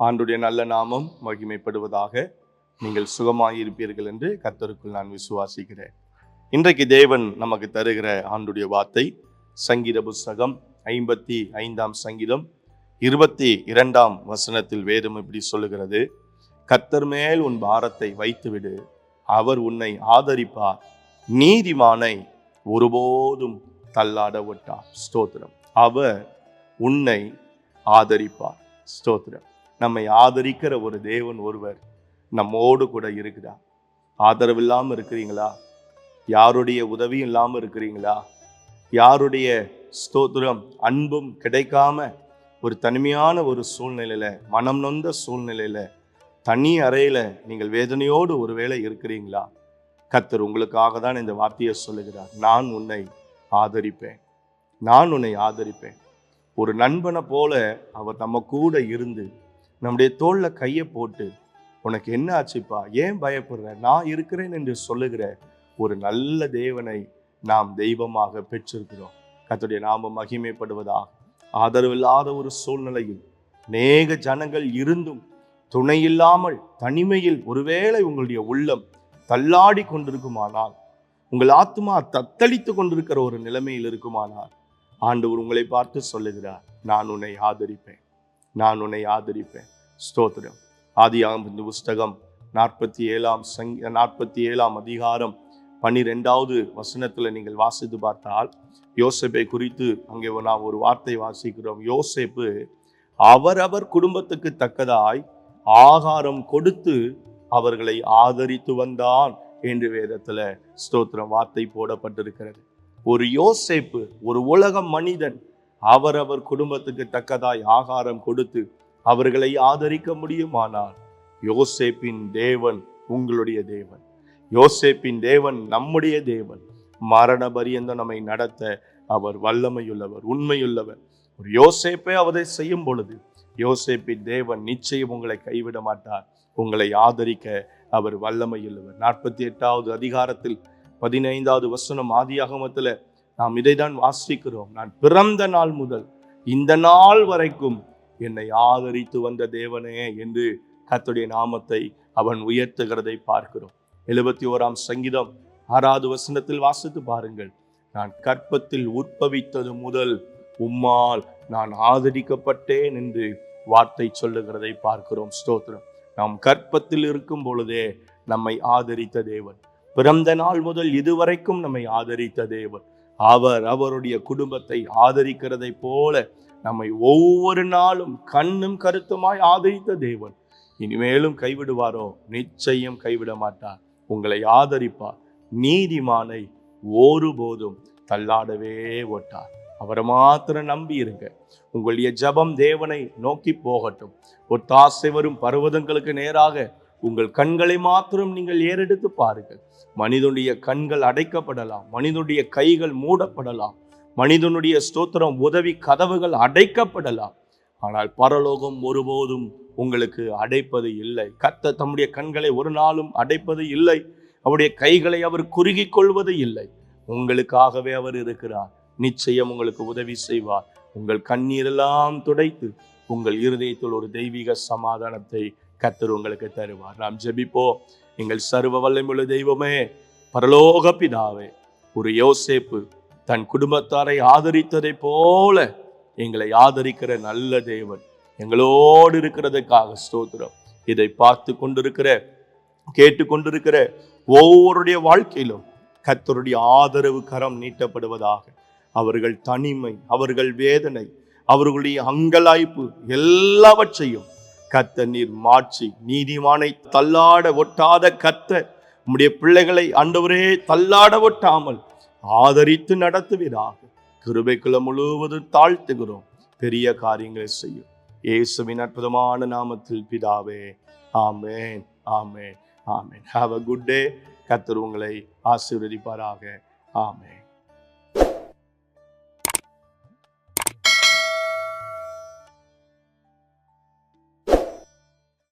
ஆண்டுடைய நல்ல நாமம் மகிமைப்படுவதாக நீங்கள் சுகமாயிருப்பீர்கள் என்று கர்த்தருக்குள் நான் விசுவாசிக்கிறேன். இன்றைக்கு தேவன் நமக்கு தருகிற ஆண்டுடைய வார்த்தை சங்கீத புஸ்தகம் ஐம்பத்தி ஐந்தாம் சங்கீதம் இருபத்தி இரண்டாம் வசனத்தில் வேதம் இப்படி சொல்லுகிறது. கர்த்தர் மேல் உன் பாரத்தை வைத்துவிடு அவர் உன்னை ஆதரிப்பார். நீதிமானை ஒருபோதும் தள்ளாட விட்டார் ஸ்தோத்திரம். அவர் உன்னை ஆதரிப்பார். ஸ்தோத்திரம். நம்மை ஆதரிக்கிற ஒரு தேவன் ஒருவர் நம்மோடு கூட இருக்கிறார். ஆதரவு இல்லாமல் இருக்கிறீங்களா? யாருடைய உதவியும் இல்லாமல் இருக்கிறீங்களா? யாருடைய ஸ்தோத்திரம் அன்பும் கிடைக்காம ஒரு தனிமையான ஒரு சூழ்நிலையில் மனம் நொந்த சூழ்நிலையில் தனி அறையில் நீங்கள் வேதனையோடு ஒருவேளை இருக்கிறீங்களா? கத்தர் உங்களுக்காக தான் இந்த வார்த்தையை சொல்லுகிறார். நான் உன்னை ஆதரிப்பேன். நான் உன்னை ஆதரிப்பேன். ஒரு நண்பனை போல அவர் நம்ம கூட இருந்து நம்முடைய தோளில் கையை போட்டு உனக்கு என்ன ஆச்சுப்பா? ஏன் பயப்படுற? நான் இருக்கிறேன் என்று சொல்லுகிற ஒரு நல்ல தேவனை நாம் தெய்வமாக பெற்றிருக்கிறோம். கத்துடைய நாம மகிமைப்படுவதாக. ஆதரவில்லாத ஒரு சூழ்நிலையில் அநேக ஜனங்கள் இருந்தும் துணை இல்லாமல் தனிமையில் ஒருவேளை உங்களுடைய உள்ளம் தள்ளாடி கொண்டிருக்குமானால் உங்கள் ஆத்மா தத்தளித்து கொண்டிருக்கிற ஒரு நிலைமையில் இருக்குமானால் ஆண்டவர் உங்களை பார்த்து சொல்லுகிறார் நான் உன்னை ஆதரிப்பேன். நான் உன்னை ஆதரிப்பேன். ஸ்தோத்திரம். ஆதியாகம் இந்த புஸ்தகம் நாற்பத்தி ஏழாம் சங் நாற்பத்தி ஏழாம் அதிகாரம் பன்னிரெண்டாவது வசனத்துல நீங்கள் வாசித்து பார்த்தால் யோசேப்பை குறித்து அங்கே நாம் ஒரு வார்த்தை வாசிக்கிறோம். யோசேப்பு அவரவர் குடும்பத்துக்கு தக்கதாய் ஆகாரம் கொடுத்து அவர்களை ஆதரித்து வந்தான் என்று வேதத்துல ஸ்தோத்திரம் வார்த்தை போடப்பட்டிருக்கிறது. ஒரு யோசேப்பு ஒரு உலக மனிதன் அவரவர் குடும்பத்துக்கு தக்கதாய் ஆகாரம் கொடுத்து அவர்களை ஆதரிக்க முடியுமானால் யோசேப்பின் தேவன் உங்களுடைய தேவன். யோசேப்பின் தேவன் நம்முடைய தேவன். மரண பரியந்தம் நம்மை நடத்த அவர் வல்லமையுள்ளவர் உண்மையுள்ளவர். ஒரு யோசேப்பை அவரை செய்யும் பொழுது யோசேப்பின் தேவன் நிச்சயம் உங்களை கைவிட மாட்டார். உங்களை ஆதரிக்க அவர் வல்லமையுள்ளவர். நாற்பத்தி எட்டாவது அதிகாரத்தில் பதினைந்தாவது வசனம் ஆதியாகமத்தில் நாம் இதைதான் வாசிக்கிறோம். நான் பிறந்த நாள் முதல் இந்த நாள் வரைக்கும் என்னை ஆதரித்து வந்த தேவனே என்று கத்துடைய நாமத்தை அவன் உயர்த்துகிறதை பார்க்கிறோம். எழுபத்தி ஓராம் சங்கீதம் ஆறாவது வசனத்தில் வாசித்து பாருங்கள். நான் கற்பத்தில் உற்பவித்தது முதல் உம்மால் நான் ஆதரிக்கப்பட்டேன் என்று வார்த்தை சொல்லுகிறதை பார்க்கிறோம். ஸ்தோத்திரம். நாம் கற்பத்தில் இருக்கும் பொழுதே நம்மை ஆதரித்த தேவன். பிறந்த நாள் முதல் இதுவரைக்கும் நம்மை ஆதரித்த தேவன். அவர் அவருடைய குடும்பத்தை ஆதரிக்கிறதை போல நம்மை ஒவ்வொரு நாளும் கண்ணும் கருத்துமாய் ஆதரித்த தேவன். இனிமேலும் கைவிடுவாரோ? நிச்சயம் கைவிட மாட்டார். உங்களை ஆதரிப்பார். நீதிமானை ஒருபோதும் தள்ளாடவே ஓட்டார் அவரை மாத்திரம் நம்பி இருங்க. உங்களுடைய ஜபம் தேவனை நோக்கி போகட்டும். ஒத்தாசை வரும் பர்வதங்களுக்கு நேராக உங்கள் கண்களை மாத்திரம் நீங்கள் ஏறெடுத்து பாருங்கள். மனிதனுடைய கண்கள் அடைக்கப்படலாம். மனிதனுடைய கைகள் மூடப்படலாம். மனிதனுடைய ஸ்தோத்திரம் உதவி கதவுகள் அடைக்கப்படலாம். ஆனால் பரலோகம் ஒருபோதும் உங்களுக்கு அடைப்பது இல்லை. கத்த தம்முடைய கண்களை ஒரு நாளும் அடைப்பது இல்லை. அவருடைய கைகளை அவர் குறுகி கொள்வது இல்லை. உங்களுக்காகவே அவர் இருக்கிறார். நிச்சயம் உங்களுக்கு உதவி செய்வார். உங்கள் கண்ணீரெல்லாம் துடைத்து உங்கள் இருதயத்தில் ஒரு தெய்வீக சமாதானத்தை கத்தர் உங்களுக்கு தருவார். நாம் ஜெபிப்போ எங்கள் சர்வ வல்லமுள்ள தெய்வமே பரலோக பிதாவே ஒரு யோசேப்பு தன் குடும்பத்தாரை ஆதரித்ததை போல எங்களை ஆதரிக்கிற நல்ல தேவன் எங்களோடு இருக்கிறதுக்காக ஸ்தோத்திரம். இதை பார்த்து கொண்டிருக்கிற கேட்டு கொண்டிருக்கிற ஒவ்வொருடைய வாழ்க்கையிலும் கத்தருடைய ஆதரவு கரம் நீட்டப்படுவதாக. அவர்கள் தனிமை அவர்கள் வேதனை அவர்களுடைய அங்கலாய்ப்பு எல்லாவற்றையும் கத்த நீர் மாற்றி நீதிமானை தள்ளாட ஒட்டாத கத்த உம்முடைய பிள்ளைகளை ஆண்டவரே தள்ளாட ஒட்டாமல் ஆதரித்து நடத்துவீராக. கிருபைக்குள்ள முழுவதும் தாழ்த்துகிறோம். பெரிய காரியங்களை செய்யும் இயேசுவின் அற்புதமான நாமத்தில் பிதாவே ஆமேன் ஆமேன் ஆமேன். ஹாவ் அ குட் டே கத்தர் உங்களை ஆசீர்வதிப்பாராக. ஆமேன்.